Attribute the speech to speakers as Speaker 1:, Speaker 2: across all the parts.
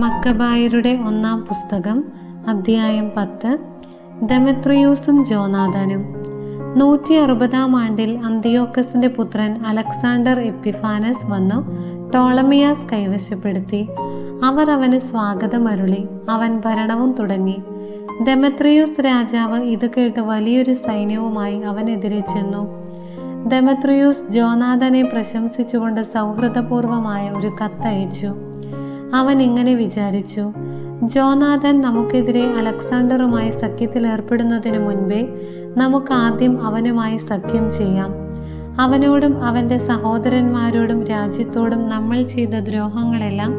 Speaker 1: മക്കബായരുടെ ഒന്നാം പുസ്തകം അധ്യായം പത്ത് ഡെമെത്രിയൂസും ജോനാഥനും. നൂറ്റി അറുപതാം ആണ്ടിൽ അന്തിയോക്കസിന്റെ പുത്രൻ അലക്സാണ്ടർ എപ്പിഫാനസ് വന്നു ടോളമിയാസ് കൈവശപ്പെടുത്തി. അവർ അവന് സ്വാഗതം അരുളി അവൻ ഭരണവും തുടങ്ങി. ദെമത്രിയൂസ് രാജാവ് ഇത് കേട്ട് വലിയൊരു സൈന്യവുമായി അവനെതിരെ ചെന്നു. ദെമത്രിയൂസ് ജോനാഥനെ പ്രശംസിച്ചുകൊണ്ട് സൗഹൃദപൂർവമായ ഒരു കത്തയച്ചു. അവൻ ഇങ്ങനെ വിചാരിച്ചു ജോനാഥൻ നമുക്കെതിരെ അലക്സാണ്ടറുമായി സഖ്യത്തിൽ ഏർപ്പെടുന്നതിനു മുൻപേ നമുക്ക് ആദ്യം അവനുമായി സഖ്യം ചെയ്യാം. അവനോടും അവന്റെ സഹോദരന്മാരോടും രാജ്യത്തോടും നമ്മൾ ചെയ്ത ദ്രോഹങ്ങളെല്ലാം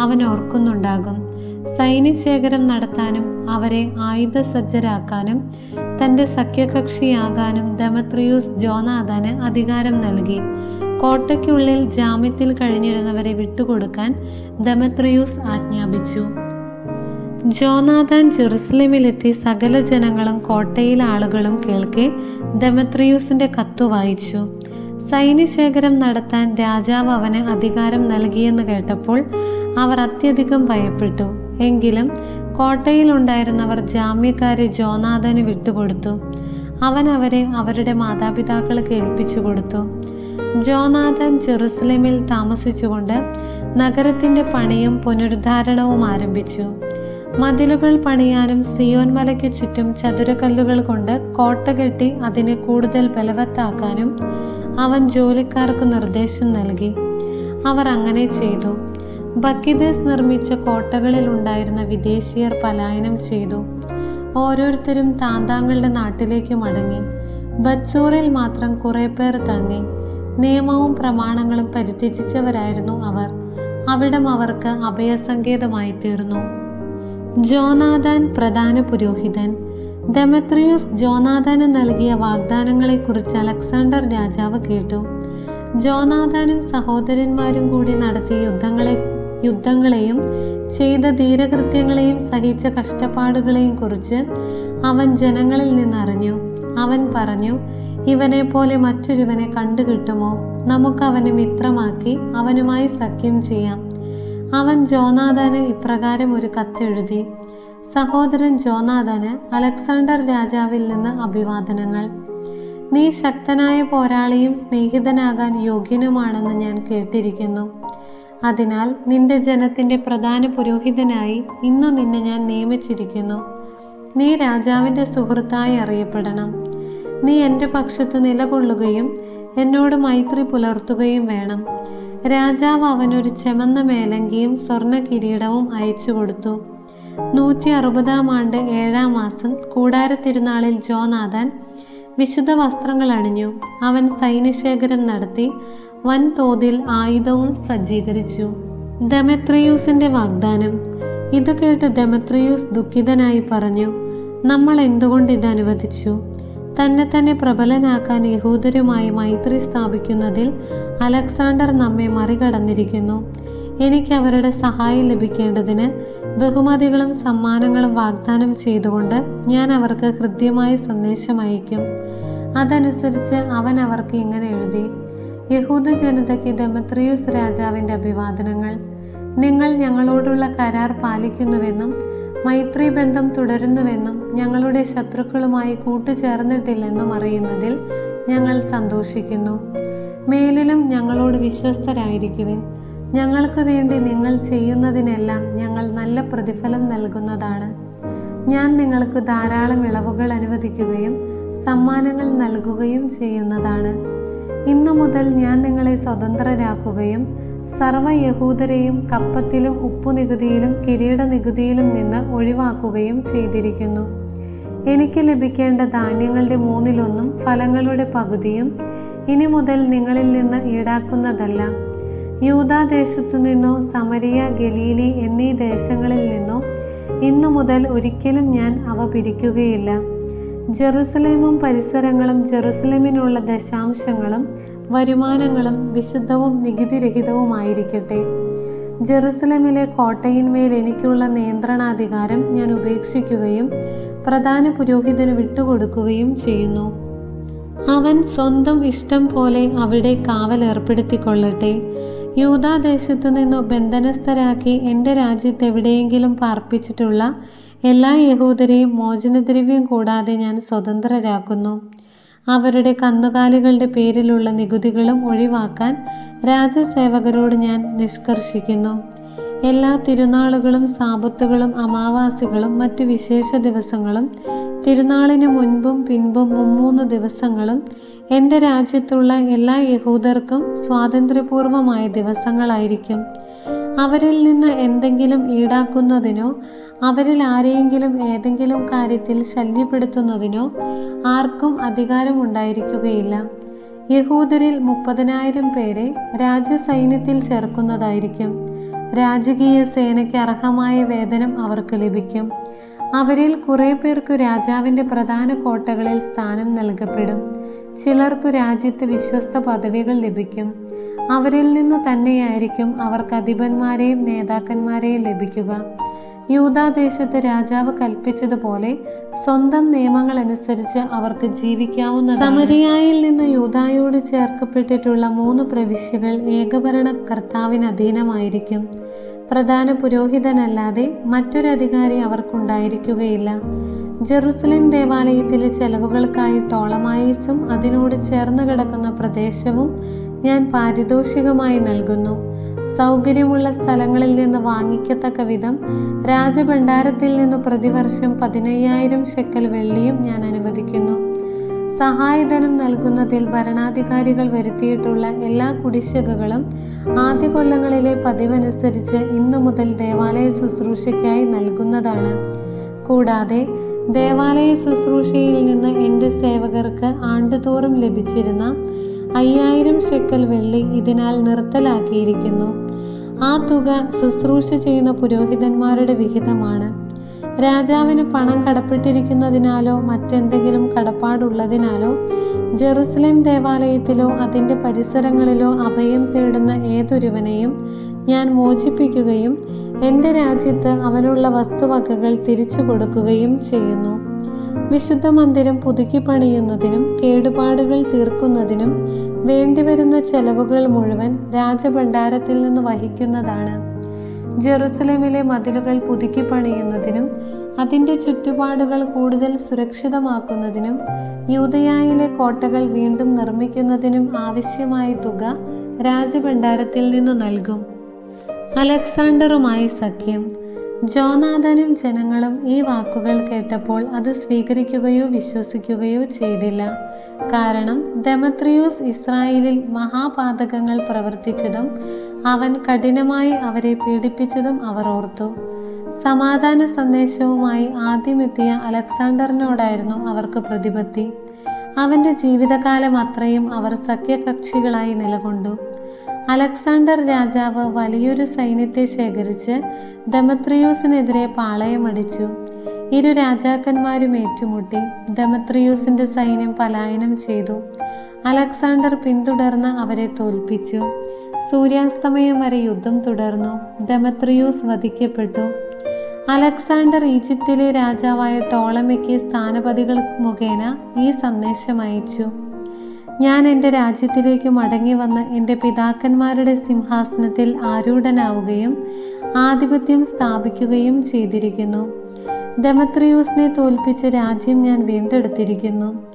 Speaker 1: അവൻ ഓർക്കുന്നുണ്ടാകും. സൈന്യശേഖരം നടത്താനും അവരെ ആയുധസജ്ജരാക്കാനും തന്റെ സഖ്യകക്ഷിയാകാനും ദമത്രിയൂസ് ജോനാഥന് അധികാരം നൽകി. കോട്ടയ്ക്കുള്ളിൽ ജാമ്യത്തിൽ കഴിഞ്ഞിരുന്നവരെ വിട്ടുകൊടുക്കാൻ ദമത്രിയൂസ് ആജ്ഞാപിച്ചു. ജോനാഥൻ ജെറുസലേമിലെത്തി സകല ജനങ്ങളും കോട്ടയിലെ ആളുകളും കേൾക്കെ ദമത്രിയൂസിന്റെ കത്തു വായിച്ചു. സൈന്യശേഖരം നടത്താൻ രാജാവ് അവന് അധികാരം നൽകിയെന്ന് കേട്ടപ്പോൾ അവർ അത്യധികം ഭയപ്പെട്ടു. എങ്കിലും കോട്ടയിലുണ്ടായിരുന്നവർ ജാമ്യക്കാരെ ജോനാഥന് വിട്ടുകൊടുത്തു. അവൻ അവരെ അവരുടെ മാതാപിതാക്കൾക്ക് ഏൽപ്പിച്ചു കൊടുത്തു. ജോനാഥൻ ജെറുസലേമിൽ താമസിച്ചുകൊണ്ട് നഗരത്തിന്റെ പണിയും പുനരുദ്ധാരണവും ആരംഭിച്ചു. മതിലുകൾ പണിയാനും സിയോൻ മലയ്ക്ക് ചുറ്റും ചതുരക്കല്ലുകൾ കൊണ്ട് കോട്ട കെട്ടി അതിനെ കൂടുതൽ ബലവത്താക്കാനും അവൻ ജോലിക്കാർക്ക് നിർദ്ദേശം നൽകി. അവർ അങ്ങനെ ചെയ്തു. ബക്കിദേസ് നിർമ്മിച്ച കോട്ടകളിൽ ഉണ്ടായിരുന്ന വിദേശീയർ പലായനം ചെയ്തു. ഓരോരുത്തരും താന്താങ്ങളുടെ നാട്ടിലേക്ക് മടങ്ങി. ബത്സൂറിൽ മാത്രം കുറെ പേർ തങ്ങി. നിയമവും പ്രമാണങ്ങളും പരിത്യജിച്ചവരായിരുന്നു അവർ. അവിടം അവർക്ക് അഭയസങ്കേതമായി തീർന്നു ജോനാഥാൻ പ്രധാന പുരോഹിതൻ. ദെമത്രിയൂസ് ജോനാഥാന് നൽകിയ വാഗ്ദാനങ്ങളെക്കുറിച്ച് അലക്സാണ്ടർ രാജാവ് കേട്ടു. ജോനാഥാനും സഹോദരന്മാരും കൂടി നടത്തിയ യുദ്ധങ്ങളെ യുദ്ധങ്ങളെയും ചെയ്ത ധീരകൃത്യങ്ങളെയും സഹിച്ച കഷ്ടപ്പാടുകളെയും കുറിച്ച് അവൻ ജനങ്ങളിൽ നിന്നറിഞ്ഞു. അവൻ പറഞ്ഞു ഇവനെ പോലെ മറ്റൊരുവനെ കണ്ടുകിട്ടുമോ? നമുക്ക് അവനെ മിത്രമാക്കി അവനുമായി സഖ്യം ചെയ്യാം. അവൻ ജോനാഥാന് ഇപ്രകാരം ഒരു കത്തെഴുതി സഹോദരൻ ജോനാഥാന് അലക്സാണ്ടർ രാജാവിൽ നിന്ന് അഭിവാദനങ്ങൾ. നീ ശക്തനായ പോരാളിയും സ്നേഹിതനാകാൻ യോഗ്യനുമാണെന്ന് ഞാൻ കേട്ടിരിക്കുന്നു. അതിനാൽ നിന്റെ ജനത്തിന്റെ പ്രധാന പുരോഹിതനായി ഇന്നു നിന്നെ ഞാൻ നിയമിച്ചിരിക്കുന്നു. നീ രാജാവിന്റെ സുഹൃത്തായി അറിയപ്പെടണം. നീ എന്റെ പക്ഷത്ത് നിലകൊള്ളുകയും എന്നോട് മൈത്രി പുലർത്തുകയും വേണം. രാജാവ് അവനൊരു ചെമന്ന മേലങ്കിയും സ്വർണ കിരീടവും അയച്ചു കൊടുത്തു. നൂറ്റി അറുപതാം ആണ്ട് ഏഴാം മാസം കൂടാര തിരുനാളിൽ ജോനാഥൻ വിശുദ്ധ വസ്ത്രങ്ങൾ അണിഞ്ഞു. അവൻ സൈന്യശേഖരം നടത്തി വൻതോതിൽ ആയുധവും സജ്ജീകരിച്ചു. ദമത്രിയൂസിന്റെ വാഗ്ദാനം. ഇത് കേട്ട് ദമത്രിയൂസ് ദുഃഖിതനായി പറഞ്ഞു നമ്മൾ എന്തുകൊണ്ട് ഇത് അനുവദിച്ചു? തന്നെ തന്നെ പ്രബലനാക്കാൻ യഹൂദരുമായി മൈത്രി സ്ഥാപിക്കുന്നതിൽ അലക്സാണ്ടർ നമ്മെ മറികടന്നിരിക്കുന്നു. എനിക്ക് അവരുടെ സഹായം ലഭിക്കേണ്ടതിന് ബഹുമതികളും സമ്മാനങ്ങളും വാഗ്ദാനം ചെയ്തുകൊണ്ട് ഞാൻ അവർക്ക് ഹൃദ്യമായ സന്ദേശം അയക്കും അതനുസരിച്ച് അവൻ അവർക്ക് ഇങ്ങനെ എഴുതി യഹൂദ ജനതയ്ക്ക് ദമത്രിയൂസ് രാജാവിന്റെ അഭിവാദനങ്ങൾ. നിങ്ങൾ ഞങ്ങളോടുള്ള കരാർ പാലിക്കുന്നുവെന്നും മൈത്രി ബന്ധം തുടരുന്നുവെന്നും ഞങ്ങളുടെ ശത്രുക്കളുമായി കൂട്ടുചേർന്നിട്ടില്ലെന്നും അറിയുന്നതിൽ ഞങ്ങൾ സന്തോഷിക്കുന്നു. മേലിലും ഞങ്ങളോട് വിശ്വസ്തരായിരിക്കുവിൻ. ഞങ്ങൾക്ക് വേണ്ടി നിങ്ങൾ ചെയ്യുന്നതിനെല്ലാം ഞങ്ങൾ നല്ല പ്രതിഫലം നൽകുന്നതാണ്. ഞാൻ നിങ്ങൾക്ക് ധാരാളം ഇളവുകൾ അനുവദിക്കുകയും സമ്മാനങ്ങൾ നൽകുകയും ചെയ്യുന്നതാണ്. ഇന്നു മുതൽ ഞാൻ നിങ്ങളെ സ്വതന്ത്രരാക്കുകയും സർവ യഹൂദരെയും കപ്പത്തിലും ഉപ്പുനികുതിയിലും കിരീട നികുതിയിലും നിന്ന് ഒഴിവാക്കുകയും ചെയ്തിരിക്കുന്നു. എനിക്ക് ലഭിക്കേണ്ട ധാന്യങ്ങളുടെ മൂന്നിലൊന്നും ഫലങ്ങളുടെ പകുതിയും ഇനി മുതൽ നിങ്ങളിൽ നിന്ന് ഈടാക്കുന്നതല്ല. യൂതാദേശത്തു നിന്നോ സമരിയ ഗലീലി എന്നീ ദേശങ്ങളിൽ നിന്നോ ഇന്നു മുതൽ ഒരിക്കലും ഞാൻ അവ പിരിക്കുകയില്ല. ജെറുസലേമും പരിസരങ്ങളും ജെറുസലേമിനുള്ള ദശാംശങ്ങളും വരുമാനങ്ങളും വിശുദ്ധവും നികുതിരഹിതവുമായിരിക്കട്ടെ. ജെറുസലേമിലെ കോട്ടയിന്മേൽ എനിക്കുള്ള നിയന്ത്രണാധികാരം ഞാൻ ഉപേക്ഷിക്കുകയും പ്രധാന പുരോഹിതന് വിട്ടുകൊടുക്കുകയും ചെയ്യുന്നു. അവൻ സ്വന്തം ഇഷ്ടം പോലെ അവിടെ കാവൽ ഏർപ്പെടുത്തിക്കൊള്ളട്ടെ. യൂതാദേശത്തു നിന്നു ബന്ധനസ്ഥരാക്കി എന്റെ രാജ്യത്ത് എവിടെയെങ്കിലും പാർപ്പിച്ചിട്ടുള്ള എല്ലാ യഹൂദരെയും മോചനദ്രവ്യം കൂടാതെ ഞാൻ സ്വതന്ത്രരാക്കുന്നു. അവരുടെ കന്നുകാലികളുടെ പേരിലുള്ള നികുതികളും ഒഴിവാക്കാൻ രാജസേവകരോട് ഞാൻ നിഷ്കർഷിക്കുന്നു. എല്ലാ തിരുനാളുകളും സാപത്തുകളും അമാവാസികളും മറ്റു വിശേഷ ദിവസങ്ങളും തിരുനാളിന് മുൻപും പിൻപും മുമ്മൂന്ന് ദിവസങ്ങളും എന്റെ രാജ്യത്തുള്ള എല്ലാ യഹൂദർക്കും സ്വാതന്ത്ര്യപൂർവമായ ദിവസങ്ങളായിരിക്കും. അവരിൽ നിന്ന് എന്തെങ്കിലും ഈടാക്കുന്നതിനോ അവരിൽ ആരെയെങ്കിലും ഏതെങ്കിലും കാര്യത്തിൽ ശല്യപ്പെടുത്തുന്നതിനോ ആർക്കും അധികാരമുണ്ടായിരിക്കുകയില്ല. യഹൂദരിൽ മുപ്പതിനായിരം പേരെ രാജ്യസൈന്യത്തിൽ ചേർക്കുന്നതായിരിക്കും. രാജകീയ സേനയ്ക്ക് അർഹമായ വേതനം അവർക്ക് ലഭിക്കും. അവരിൽ കുറേ പേർക്ക് രാജാവിന്റെ പ്രധാന കോട്ടകളിൽ സ്ഥാനം നൽകപ്പെടും. ചിലർക്കു രാജ്യത്ത് വിശ്വസ്ത പദവികൾ ലഭിക്കും. അവരിൽ നിന്ന് തന്നെയായിരിക്കും അവർക്ക് അധിപന്മാരെയും നേതാക്കന്മാരെയും ലഭിക്കുക. യൂതാദേശത്ത് രാജാവ് കൽപ്പിച്ചതുപോലെ സ്വന്തം നിയമങ്ങൾ അനുസരിച്ച് അവർക്ക് ജീവിക്കാവുന്ന സമരിയായിൽ നിന്ന് യൂതായോട് ചേർക്കപ്പെട്ടിട്ടുള്ള മൂന്ന് പ്രവിശ്യകൾ ഏകഭരണ കർത്താവിന് അധീനമായിരിക്കും. പ്രധാന പുരോഹിതനല്ലാതെ മറ്റൊരധികാരി അവർക്കുണ്ടായിരിക്കുകയില്ല. ജെറുസലേം ദേവാലയത്തിലെ ചെലവുകൾക്കായി ടോളമായിസും അതിനോട് ചേർന്ന് കിടക്കുന്ന പ്രദേശവും ഞാൻ പാരിതോഷികമായി നൽകുന്നു. സൗകര്യമുള്ള സ്ഥലങ്ങളിൽ നിന്ന് വാങ്ങിക്കത്തക്ക വിധം രാജഭണ്ഡാരത്തിൽ നിന്ന് പ്രതിവർഷം പതിനയ്യായിരം ഷെക്കൽ വെള്ളിയും ഞാൻ അനുവദിക്കുന്നു. സഹായധനം നൽകുന്നതിൽ ഭരണാധികാരികൾ വരുത്തിയിട്ടുള്ള എല്ലാ കുടിശ്ശികകളും ആദ്യ കൊല്ലങ്ങളിലെ പതിവനുസരിച്ച് ഇന്നു മുതൽ ദേവാലയ ശുശ്രൂഷയ്ക്കായി നൽകുന്നതാണ്. കൂടാതെ ദേവാലയ ശുശ്രൂഷയിൽ നിന്ന് എന്റെ സേവകർക്ക് ആണ്ടുതോറും ലഭിച്ചിരുന്ന അയ്യായിരം ഷെക്കൽ വെള്ളി ഇതിനാൽ നിർത്തലാക്കിയിരിക്കുന്നു. ആ തുക ശുശ്രൂഷ ചെയ്യുന്ന പുരോഹിതന്മാരുടെ വിഹിതമാണ്. രാജാവിന് പണം കടപ്പെട്ടിരിക്കുന്നതിനാലോ മറ്റെന്തെങ്കിലും കടപ്പാടുള്ളതിനാലോ ജെറുസലേം ദേവാലയത്തിലോ അതിന്റെ പരിസരങ്ങളിലോ അഭയം തേടുന്ന ഏതൊരുവനെയും ഞാൻ മോചിപ്പിക്കുകയും എന്റെ രാജ്യത്ത് അവനുള്ള വസ്തുവകകൾ തിരിച്ചു കൊടുക്കുകയും ചെയ്യുന്നു. വിശുദ്ധ മന്ദിരം പുതുക്കി പണിയുന്നതിനും കേടുപാടുകൾ തീർക്കുന്നതിനും വേണ്ടിവരുന്ന ചെലവുകൾ മുഴുവൻ രാജഭണ്ഡാരത്തിൽ നിന്ന് വഹിക്കുന്നതാണ്. ജെറുസലേമിലെ മതിലുകൾ പുതുക്കി പണിയുന്നതിനും അതിന്റെ ചുറ്റുപാടുകൾ കൂടുതൽ സുരക്ഷിതമാക്കുന്നതിനും യൂതയായിലെ കോട്ടകൾ വീണ്ടും നിർമ്മിക്കുന്നതിനും ആവശ്യമായ തുക രാജഭണ്ഡാരത്തിൽ നിന്ന് നൽകും. അലക്സാണ്ടറുമായി സഖ്യം ജോനാഥനും ജനങ്ങളും ഈ വാക്കുകൾ കേട്ടപ്പോൾ അത് സ്വീകരിക്കുകയോ വിശ്വസിക്കുകയോ ചെയ്തില്ല. കാരണം ദമത്രിയൂസ് ഇസ്രായേലിൽ മഹാപാതകങ്ങൾ പ്രവർത്തിച്ചതും അവൻ കഠിനമായി അവരെ പീഡിപ്പിച്ചതും അവർ ഓർത്തു. സമാധാന സന്ദേശവുമായി ആദ്യമെത്തിയ അലക്സാണ്ടറിനോടായിരുന്നു അവർക്ക് പ്രതിപത്തി. അവന്റെ ജീവിതകാലം അത്രയും അവർ സഖ്യകക്ഷികളായി നിലകൊണ്ടു. അലക്സാണ്ടർ രാജാവ് വലിയൊരു സൈന്യത്തെ ശേഖരിച്ച് ദമത്രിയൂസിനെതിരെ പാളയമടിച്ചു ഇരു രാജാക്കന്മാരും ഏറ്റുമുട്ടി ദമത്രിയൂസിന്റെ സൈന്യം പലായനം ചെയ്തു. അലക്സാണ്ടർ പിന്തുടർന്ന് അവരെ തോൽപ്പിച്ചു. സൂര്യാസ്തമയം വരെ യുദ്ധം തുടർന്നു. ദമത്രിയൂസ് വധിക്കപ്പെട്ടു. അലക്സാണ്ടർ ഈജിപ്തിലെ രാജാവായ ടോളമിക്ക് സ്ഥാനപതികൾ മുഖേന ഈ സന്ദേശം അയച്ചു. ഞാൻ എന്റെ രാജ്യത്തിലേക്ക് മടങ്ങി വന്ന് എന്റെ പിതാക്കന്മാരുടെ സിംഹാസനത്തിൽ ആരൂഢനാവുകയും ആധിപത്യം സ്ഥാപിക്കുകയും ചെയ്തിരിക്കുന്നു. ദമത്രിയൂസിനെ തോൽപ്പിച്ച് രാജ്യം ഞാൻ വീണ്ടെടുത്തിരിക്കുന്നു.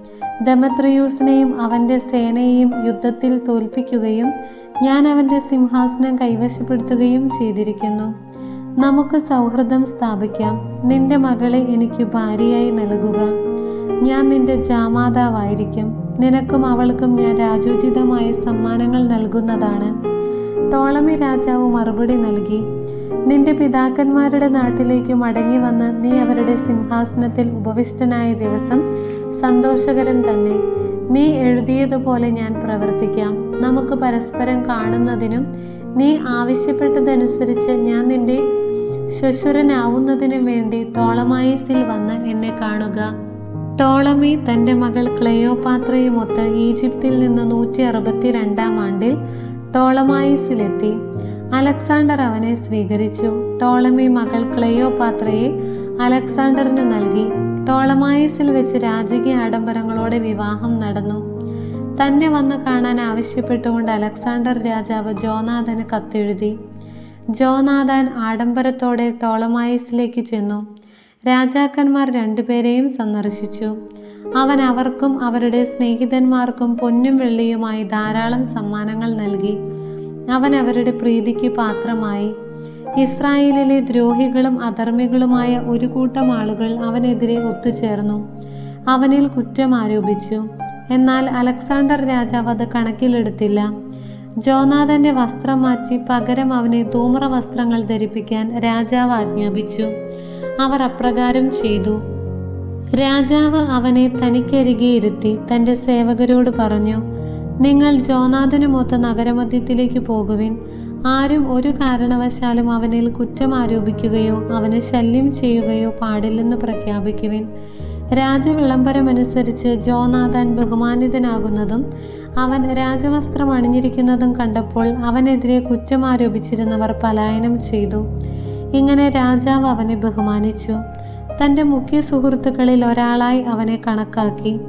Speaker 1: ദമത്രിയൂസിനെയും അവന്റെ സേനയെയും യുദ്ധത്തിൽ തോൽപ്പിക്കുകയും ഞാൻ അവന്റെ സിംഹാസനം കൈവശപ്പെടുത്തുകയും ചെയ്തിരിക്കുന്നു. നമുക്ക് സൗഹൃദം സ്ഥാപിക്കാം. നിന്റെ മകളെ എനിക്ക് ഭാര്യയായി നൽകുക. ഞാൻ നിന്റെ ജാമാതാവായിരിക്കും. നിനക്കും അവൾക്കും ഞാൻ രാജോചിതമായ സമ്മാനങ്ങൾ നൽകുന്നതാണ്. ടോളമി രാജാവ് മറുപടി നൽകി. നിന്റെ പിതാക്കന്മാരുടെ നാട്ടിലേക്ക് മടങ്ങി വന്ന് നീ അവരുടെ സിംഹാസനത്തിൽ ഉപവിഷ്ടനായ ദിവസം സന്തോഷകരം തന്നെ. നീ എഴുതിയതുപോലെ ഞാൻ പ്രവർത്തിക്കാം. നമുക്ക് പരസ്പരം കാണുന്നതിനും നീ ആവശ്യപ്പെട്ടതനുസരിച്ച് ഞാൻ നിന്റെ ശ്വശുരനാവുന്നതിനും വേണ്ടി ടോളമായിസിൽ വന്ന് എന്നെ കാണുക. ടോളമി തന്റെ മകൾ ക്ലെയോപാത്രയുമൊത്ത് ഈജിപ്തിൽ നിന്ന് നൂറ്റി അറുപത്തി രണ്ടാം ആണ്ടിൽ ടോളമായിസിലെത്തി. അലക്സാണ്ടർ അവനെ സ്വീകരിച്ചു. ടോളമി മകൾ ക്ലെയോപാത്രയെ അലക്സാണ്ടറിന് നൽകി. ടോളമായിസിൽ വെച്ച് രാജകീയ ആഡംബരങ്ങളോടെ വിവാഹം നടന്നു. തന്നെ വന്ന് കാണാൻ ആവശ്യപ്പെട്ടുകൊണ്ട് അലക്സാണ്ടർ രാജാവ് ജോനാഥന് കത്തെഴുതി. ജോനാഥാൻ ആഡംബരത്തോടെ ടോളമായിസിലേക്ക് ചെന്നു. രാജാക്കന്മാർ രണ്ടുപേരെയും സന്ദർശിച്ചു. അവൻ അവർക്കും അവരുടെ സ്നേഹിതന്മാർക്കും പൊന്നും വെള്ളിയുമായി ധാരാളം സമ്മാനങ്ങൾ നൽകി. അവൻ അവരുടെ പ്രീതിക്ക് പാത്രമായി. ഇസ്രായേലിലെ ദ്രോഹികളും അധർമ്മികളുമായ ഒരു കൂട്ടം ആളുകൾ അവനെതിരെ ഒത്തുചേർന്നു. അവനിൽ കുറ്റം ആരോപിച്ചു. എന്നാൽ അലക്സാണ്ടർ രാജാവ് അത് കണക്കിലെടുത്തില്ല. ജോനാഥന്റെ വസ്ത്രം മാറ്റി പകരം അവനെ ധൂമ്ര വസ്ത്രങ്ങൾ ധരിപ്പിക്കാൻ രാജാവ് ആജ്ഞാപിച്ചു. അവർ അപ്രകാരം ചെയ്തു. രാജാവ് അവനെ തനിക്കരികെ ഇരുത്തി തന്റെ സേവകരോട് പറഞ്ഞു നിങ്ങൾ ജോനാഥനുമൊത്ത് നഗരമധ്യത്തിലേക്ക് പോകുവിൻ. ആരും ഒരു കാരണവശാലും അവനിൽ കുറ്റം ആരോപിക്കുകയോ അവനെ ശല്യം ചെയ്യുകയോ പാടില്ലെന്ന് പ്രഖ്യാപിക്കുവിൻ. രാജവിളംബരമനുസരിച്ച് ജോനാഥാൻ ബഹുമാനിതനാകുന്നതും അവൻ രാജവസ്ത്രം അണിഞ്ഞിരിക്കുന്നതും കണ്ടപ്പോൾ അവനെതിരെ കുറ്റം ആരോപിച്ചിരുന്നവർ പലായനം ചെയ്തു. ഇങ്ങനെ രാജാവ് അവനെ ബഹുമാനിച്ചു. തന്റെ മുഖ്യ സുഹൃത്തുക്കളിൽ ഒരാളായി അവനെ കണക്കാക്കി.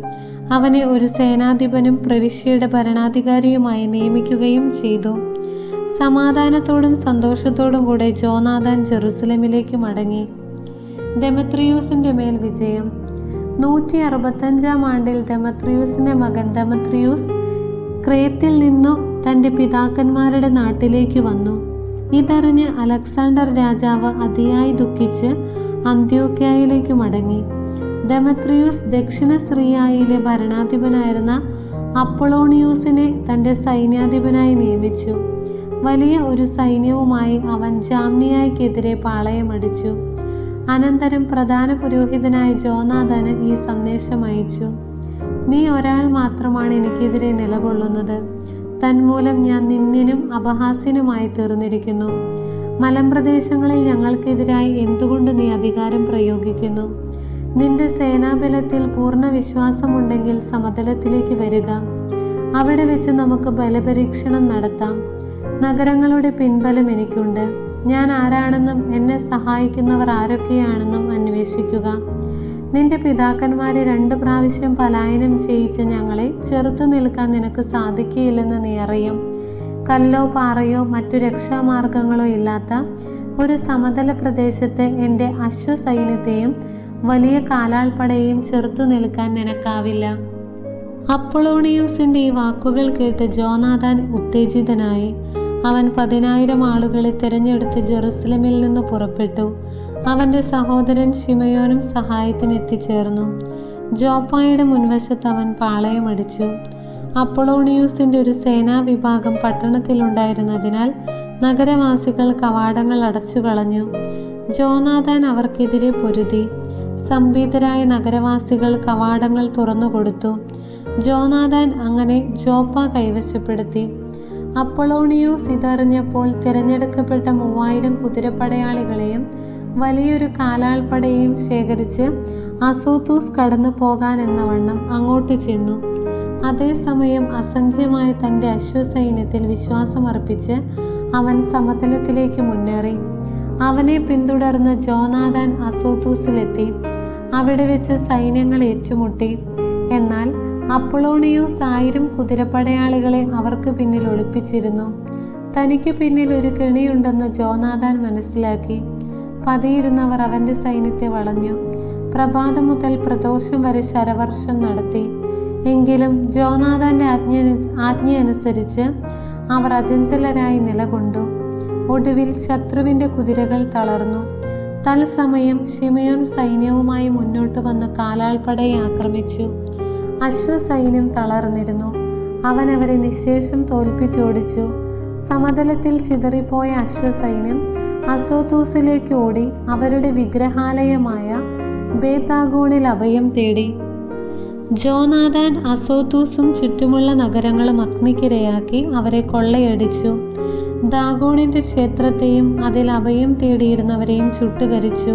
Speaker 1: അവനെ ഒരു സേനാധിപനും പ്രവിശ്യയുടെ ഭരണാധികാരിയുമായി നിയമിക്കുകയും ചെയ്തു. സമാധാനത്തോടും സന്തോഷത്തോടും കൂടെ ജോനാഥാൻ ജെറുസലമിലേക്ക് മടങ്ങി. ഡെമത്രിയൂസിന്റെ മേൽ വിജയം. നൂറ്റി അറുപത്തഞ്ചാം ആണ്ടിൽ ദമത്രിയൂസിന്റെ മകൻ ദമത്രിയൂസ് ക്രേത്തിൽ നിന്നു തന്റെ പിതാക്കന്മാരുടെ നാട്ടിലേക്ക് വന്നു. ഇതറിഞ്ഞ് അലക്സാണ്ടർ രാജാവ് അതിയായി ദുഃഖിച്ച് അന്ത്യോക്യായിലേക്ക് മടങ്ങി. ഡെമത്രിയൂസ് ദക്ഷിണ സിറിയായിലെ ഭരണാധിപനായിരുന്ന അപ്പൊളോണിയൂസിനെ തന്റെ സൈന്യാധിപനായി നിയമിച്ചു. വലിയ ഒരു സൈന്യവുമായി അവൻ ജാമ്നിയായിക്കെതിരെ പാളയമടിച്ചു. അനന്തരം പ്രധാന പുരോഹിതനായ ജോനാഥന് ഈ സന്ദേശം അയച്ചു. നീ ഒരാൾ മാത്രമാണ് എനിക്കെതിരെ നിലകൊള്ളുന്നത്. തന്മൂലം ഞാൻ നിന്ദിനും അപഹാസ്യനുമായി തീർന്നിരിക്കുന്നു. മലമ്പ്രദേശങ്ങളിൽ ഞങ്ങൾക്കെതിരായി എന്തുകൊണ്ട് നീ അധികാരം പ്രയോഗിക്കുന്നു? നിന്റെ സേനാബലത്തിൽ പൂർണ വിശ്വാസമുണ്ടെങ്കിൽ സമതലത്തിലേക്ക് വരിക. അവിടെ വെച്ച് നമുക്ക് ബലപരീക്ഷണം നടത്താം. നഗരങ്ങളുടെ പിൻബലം എനിക്കുണ്ട്. ഞാൻ ആരാണെന്നും എന്നെ സഹായിക്കുന്നവർ ആരൊക്കെയാണെന്നും അന്വേഷിക്കുക. നിന്റെ പിതാക്കന്മാരെ രണ്ട് പ്രാവശ്യം പലായനം ചെയ്യിച്ച ഞങ്ങളെ ചെറുത്തു നിൽക്കാൻ നിനക്ക് സാധിക്കുകയില്ലെന്ന് നീ അറിയും. കല്ലോ പാറയോ മറ്റു രക്ഷാമാർഗങ്ങളോ ഇല്ലാത്ത ഒരു സമതല പ്രദേശത്ത് എന്റെ അശ്വസൈന്യത്തെയും വലിയ കാലാൾപ്പടയെയും ചെറുത്തു നിൽക്കാൻ നിനക്കാവില്ല. അപ്പൊളോണിയൂസിന്റെ ഈ വാക്കുകൾ കേട്ട് ജോനാഥാൻ ഉത്തേജിതനായി. അവൻ പതിനായിരം ആളുകളെ തിരഞ്ഞെടുത്ത് ജെറുസലമിൽ നിന്ന് പുറപ്പെട്ടു. അവന്റെ സഹോദരൻ ഷിമയോനും സഹായത്തിന് എത്തിച്ചേർന്നു. ജോപ്പായുടെ മുൻവശത്ത് അവൻ പാളയമടിച്ചു അപ്പൊളോണിയൂസിന്റെ ഒരു സേനാ വിഭാഗം പട്ടണത്തിലുണ്ടായിരുന്നതിനാൽ നഗരവാസികൾ കവാടങ്ങൾ അടച്ചു കളഞ്ഞു. ജോനാഥാൻ അവർക്കെതിരെ പൊരുതി. സംഭീതരായ നഗരവാസികൾ കവാടങ്ങൾ തുറന്നുകൊടുത്തു. ജോനാഥാൻ അങ്ങനെ ജോപ്പ കൈവശപ്പെടുത്തി. അപ്പൊളോണിയൂസ് ഇതറിഞ്ഞപ്പോൾ തിരഞ്ഞെടുക്കപ്പെട്ട മൂവായിരം കുതിരപ്പടയാളികളെയും വലിയൊരു കാലാൾപ്പടയെയും ശേഖരിച്ച് അസോത്തൂസ് കടന്നു പോകാൻ എന്നവണ്ണം അങ്ങോട്ട് ചെന്നു. അതേസമയം അസംഖ്യമായ തന്റെ അശ്വസൈന്യത്തിൽ വിശ്വാസമർപ്പിച്ച് അവൻ സമതലത്തിലേക്ക് മുന്നേറി. അവനെ പിന്തുടർന്ന് ജോനാഥാൻ അസോത്തൂസിലെത്തി അവിടെ വെച്ച് സൈന്യങ്ങൾ ഏറ്റുമുട്ടി. എന്നാൽ അപ്പൊളോണിയൂസ് ആയിരം കുതിരപ്പടയാളികളെ അവർക്ക് പിന്നിൽ ഒളിപ്പിച്ചിരുന്നു. തനിക്ക് പിന്നിൽ ഒരു കെണിയുണ്ടെന്ന് ജോനാഥാൻ മനസ്സിലാക്കി. പതിയിരുന്നവർ അവന്റെ സൈന്യത്തെ വളഞ്ഞു. പ്രഭാതം മുതൽ പ്രദോഷം വരെ ശരവർഷം നടത്തി. എങ്കിലും ജോനാഥാന്റെ ആജ്ഞ ആജ്ഞയനുസരിച്ച് അവർ അചഞ്ചലരായി നിലകൊണ്ടു. ഒടുവിൽ ശത്രുവിന്റെ കുതിരകൾ തളർന്നു. തൽസമയം ഷിമയോൻ സൈന്യവുമായി മുന്നോട്ട് വന്ന് കാലാൾപ്പടയെ ആക്രമിച്ചു. അശ്വസൈന്യം തളർന്നിരുന്നു. അവൻ അവരെ നിശേഷം തോൽപ്പിച്ചോടിച്ചു സമതലത്തിൽ ചിതറിപ്പോയ അശ്വസൈന്യം അസോത്തൂസിലേക്ക് ഓടി അവരുടെ വിഗ്രഹാലയമായ ബേതാഗോണിൽ അഭയം തേടി. ജോനാഥാൻ അസോത്തൂസും ചുറ്റുമുള്ള നഗരങ്ങളും അഗ്നിക്കിരയാക്കി അവരെ കൊള്ളയടിച്ചു. ദാഗോണിന്റെ ക്ഷേത്രത്തെയും അതിൽ അഭയം തേടിയിരുന്നവരെയും ചുട്ടുകരിച്ചു.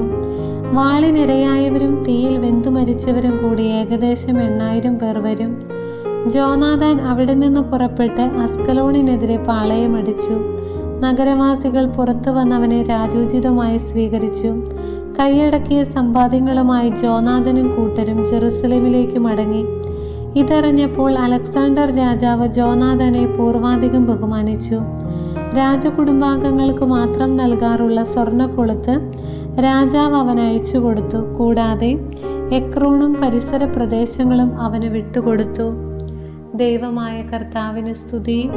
Speaker 1: വാളിനിരയായവരും തീയിൽ വെന്തു മരിച്ചവരും കൂടി ഏകദേശം എണ്ണായിരം പേർ വരും. ജോനാഥാൻ അവിടെ നിന്ന് പുറപ്പെട്ട് അസ്കലോണിനെതിരെ പാളയമടിച്ചു നഗരവാസികൾ പുറത്തു വന്നവനെ രാജോചിതമായി സ്വീകരിച്ചു. കൈയടക്കിയ സമ്പാദ്യങ്ങളുമായി ജോനാഥനും കൂട്ടരും ജെറുസലേമിലേക്ക് മടങ്ങി. ഇതറിഞ്ഞപ്പോൾ അലക്സാണ്ടർ രാജാവ് ജോനാഥനെ പൂർവാധികം ബഹുമാനിച്ചു. രാജകുടുംബാംഗങ്ങൾക്ക് മാത്രം നൽകാറുള്ള സ്വർണക്കൊളുത്ത് രാജാവ് അവൻ അയച്ചു കൊടുത്തു. കൂടാതെ എക്രോണും പരിസര പ്രദേശങ്ങളും അവന് വിട്ടുകൊടുത്തു. ദൈവമായ കർത്താവിന് സ്തുതി.